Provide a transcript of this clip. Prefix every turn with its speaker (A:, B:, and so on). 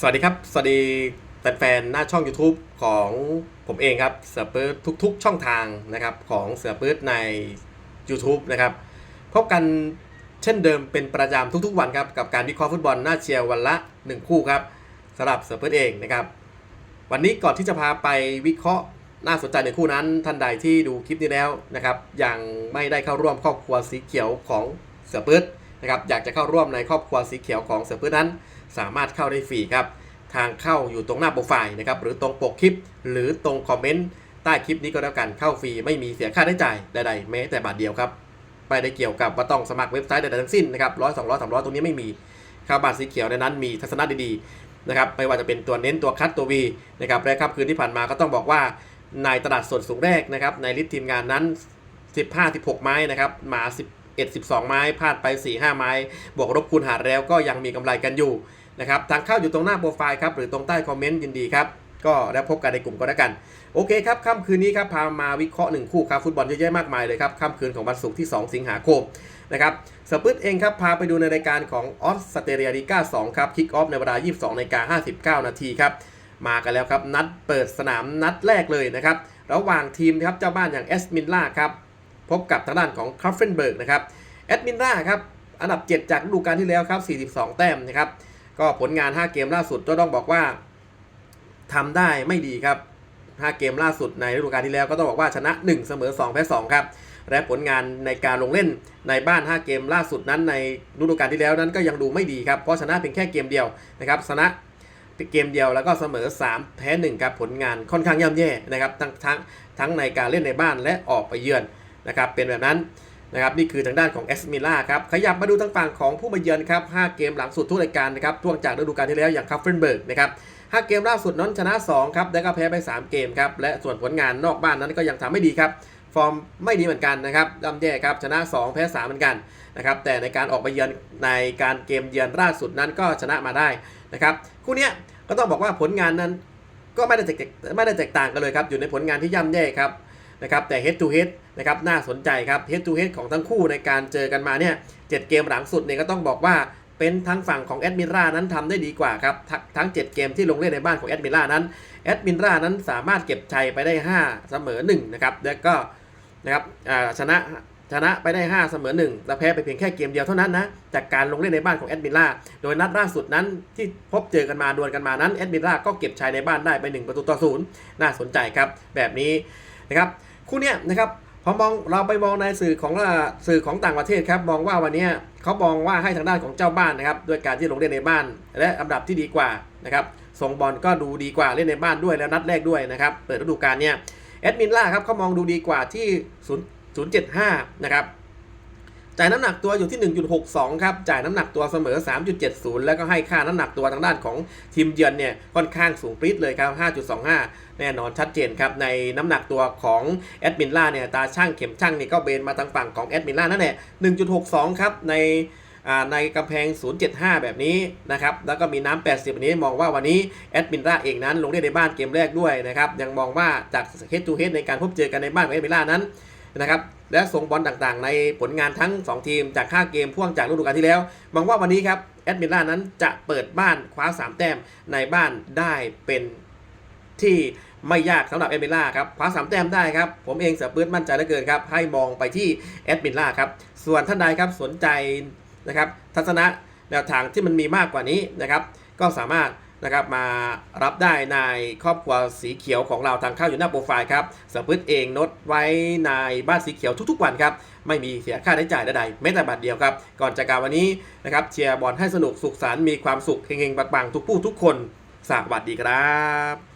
A: สวัสดีครับ สวัสดีแฟนๆหน้าช่อง YouTube ของผมเองครับเสือปื๊ดทุกๆ ช่องทางนะครับของเสือปื๊ดใน YouTube นะครับพบกันเช่นเดิมเป็นประจำทุกๆ วันครับกับการวิเคราะห์ฟุตบอลหน้าเชียร์วันละ 1 คู่ครับสำหรับเสือปื๊ดเองนะครับวันนี้ก่อนที่จะพาไปวิเคราะห์น่าสนใจในคู่นั้นท่านใดที่ดูคลิปนี้แล้วนะครับยังไม่ได้เข้าร่วมครอบครัวสีเขียวของเสือปื๊ด นะครับอยากจะเข้าร่วมในครอบครัวสีเขียวของเสือปื๊ดนั้น สามารถเข้าได้ฟรีครับทางเข้าอยู่ตรงหน้าโปรไฟล์นะครับหรือตรงปกคลิป หรือตรงคอมเมนต์ใต้คลิปนี้ก็แล้วกันเข้าฟรีไม่มีเสียค่าใช้จ่ายใดๆแม้แต่บาทเดียวครับไม่ได้เกี่ยวกับว่าต้องสมัครเว็บไซต์ใดๆทั้งสิ้นนะครับร้อยสองร้อยสามร้อยตรงนี้ไม่มีข้าวบานสีเขียวในนั้นมีทัศนะดีๆนะครับไม่ว่าจะเป็นตัวเน้นตัวคัดตัววีนะครับและค่ำคืนที่ผ่านมาก็ต้องบอกว่าในตลาดสดสูงแรกนะครับในลิสต์ทีมงานนั้น 15-16 ไม้นะครับมา 11 12 ไม้พลาดไป 4-5 ไม้ บวกลบคูณหารแล้วก็ยังมีกำไรกันอยู่นะครับทางเข้าอยู่ตรงหน้าโปรไฟล์ครับหรือตรงใต้คอมเมนต์ยินดีครับก็แล้วพบกันในกลุ่มก็แล้วกัน โอเคครับค่ำคืนนี้ครับพามาวิเคราะห์หนึ่งคู่ครับฟุตบอลเยอะแยะมากมายเลยครับค่ำคืนของวันศุกร์ที่ 2 สิงหาคมนะครับสปืดเองครับพาไปดูในรายการของออสสเตรเลียลีกา2ครับคิกออฟในเวลา 22นาฬิกา59 นาทีครับมากันแล้วครับนัดเปิดสนามนัดแรกเลยนะครับระหว่างทีมครับเจ้าบ้านอย่างเอสมินล่าครับ พบกับทางด้านของคราฟเฟนเบิร์กนะครับเอสมินล่าครับอันดับ 7 จากฤดูกาลที่แล้วครับ 42 แต้มนะครับ ก็ผลงาน 5 เกมล่าสุดก็ต้องบอกว่าทำได้ไม่ดีครับ 5 เกมล่าสุดในฤดูกาลที่แล้วก็ต้องบอกว่าชนะ 1 เสมอ 2 แพ้ 2 ครับ และผลงานในการลงเล่นในบ้าน 5 เกมล่าสุดนั้นในฤดูกาลที่แล้วนั้นก็ยังดูไม่ดีครับ เพราะชนะเพียงแค่เกมเดียวนะครับ ชนะเกมเดียวแล้วก็เสมอ 3 แพ้1ครับผลงานค่อนข้างย่ำแย่นะครับทั้งทั้งทั้งในการเล่นในบ้านและออกไปเยือน นะครับเป็นแบบนั้นนะครับนี่คือทางด้านของเอสมิล่าครับขยับมาดูทางฝั่งของผู้มาเยือนครับ5เกมหลังสุดทุกรายการนะครับท่วงจากฤดูกาลที่แล้วอย่างคัฟเฟนเบิร์กนะครับ5เกมล่าสุดนั้นชนะ2ครับแล้วก็แพ้ไป 3 เกมครับและส่วนผลงานนอกบ้านนั้นก็ยังทำไม่ดีครับฟอร์มไม่ดีเหมือนกันนะครับย่ำแย่ครับชนะ 2 แพ้ 3 เหมือนกันนะครับแต่ในการออกไปเยือนในการเกมเยือนล่าสุดนั้นก็ชนะมาได้นะครับคู่นี้ก็ต้องบอกว่าผลงานนั้นก็ไม่ได้แตกไม่ได้แตกต่างกันเลยครับอยู่ในผลงานที่ย่ำแย่ครับ นะครับแต่ head to head นะครับน่าสนใจครับ head to head ของทั้งคู่ในการเจอกันมาเนี่ยเเกมหลังสุดเนี่ยก็ต้องบอกว่าเป็นทางฝั่งของแอดมิรานั้นทำได้ดีกว่าครับททั้ง 7 เกมที่ลงเล่นในบ้านของแอดมิรานั้นแอดมิรานั้นสามารถเก็บชัยไปได้ 5 เสมอ1นะครับแล้วก็นะครับชนะชนะไปได้ 5 เสมอ1และแพ้ไปเพียงแค่เกมเดียวเท่านั้นนะจากการลงเล่นในบ้านของแอดมิราโดยนัดล่าสุดนั้นที่พบเจอกันมาดวลกันมานั้นแอดมิราก็เก็บชัยในบ้านได้ไป 1 ประตูต่อศูนย์น่าสนใจครับแบบนี้ นะครับคู่เนี้ยนะครับพอมองเราไปมองในสื่อของสื่อของต่างประเทศครับมองว่าวันนี้เขามองว่าให้ทางด้านของเจ้าบ้านนะครับด้วยการที่ลงเล่นในบ้าน และอันดับที่ดีกว่านะครับส่งบอลก็ดูดีกว่าเล่นในบ้านด้วยแล้วนัดแรกด้วยนะครับเปิดฤดูกาลเนี้ยแอดมินล่าครับเขามองดูดีกว่าที่0 075นะครับ จ่ายน้ำหนักตัวอยู่ที่ 1.62 ครับ จ่ายน้ำหนักตัวเสมอ 3.70 แล้วก็ให้ค่าน้ำหนักตัวทางด้านของทีมเยือนเนี่ยค่อนข้างสูงปรี๊ดเลยครับ 5.25 แน่นอนชัดเจนครับ ในน้ำหนักตัวของแอดมินล่าเนี่ยตาช่างเข็มช่างนี่ก็เบนมาทางฝั่งของแอดมินล่านั่นแหละ 1.62 ครับ ในในกำแพง 075 แบบนี้นะครับ แล้วก็มีน้ำ 80 แบบนี้มองว่าวันนี้แอดมินล่าเองนั้นลงเล่นในบ้านเกมแรกด้วยนะครับ ยังมองว่าจากเฮดทูเฮดในการพบเจอกันในบ้านของแอดมินล่านั้น นะครับและส่งบอลต่างๆ ในผลงานทั้ง 2 ทีมจาก5เกมพ่วงจากฤดูกาลที่แล้วมองว่าวันนี้ครับแอดมินล่านั้นจะเปิดบ้านคว้า 3 แต้มในบ้านได้เป็นที่ไม่ยากสำหรับแอดมินล่าครับคว้าสามแต้มได้ครับ ผมเองเสือปื้นมั่นใจเหลือเกินครับ ให้มองไปที่แอดมินล่าครับ ส่วนท่านใดครับสนใจนะครับทัศนะแนวทางที่มันมีมากกว่านี้นะครับ ก็สามารถ นะครับมารับได้ในครอบครัวสีเขียวของเราทางเข้าอยู่หน้าโปรไฟล์ครับเสือปื้นเองนดไว้ในบ้านสีเขียวทุกๆวันครับไม่มีเสียค่าใช้จ่ายใดๆแม้แต่บาทเดียวครับ ก่อนจากการวันนี้นะครับเชียร์บอลให้สนุกสุขสันต์มีความสุขเฮงๆปังๆทุกผู้ทุกคนสวัสดีครับ